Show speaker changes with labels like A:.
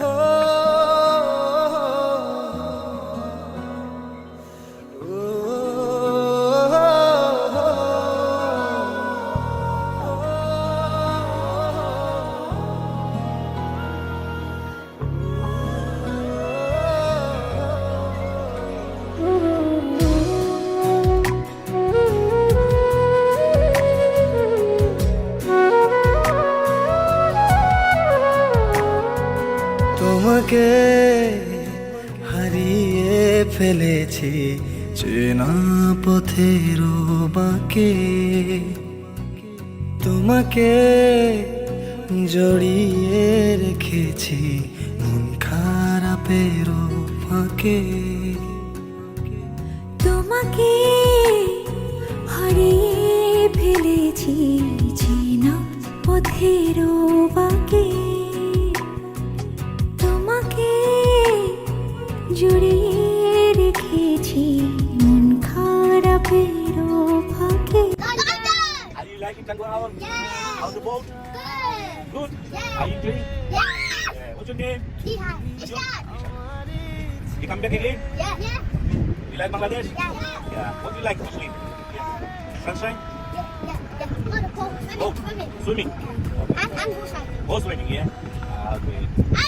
A: Oh. তোমাকে হারিয়ে ফেলেছি, চেনা পথের বাঁকে। তোমাকে জড়িয়ে রেখেছি, মন খারাপের ফাঁকে।
B: তোমাকে হারিয়ে ফেলেছি, চেনা পথের বাকে। জড়িয়ে রেখেছি মন খারাপের ফাঁকে
C: Are you liking to go out
D: Yeah.
C: on the boat?
D: Good.
C: Good.
D: Yeah.
C: Are you enjoying?
D: Yeah.
C: Yeah. What's your name?
D: Ihan. Ishan.
C: You come back again?
D: Yeah. Yeah.
C: You like Bangladesh?
D: Yeah. Yeah.
C: Yeah. What do you like mostly? Yeah. Sunshine?
D: Yeah. Yeah. Yeah. On the pool. Swimming.
C: Oh,
D: Swimming.
C: swimming.
D: And and bullseye.
C: Go swimming, yeah? Ah, Okay.
D: I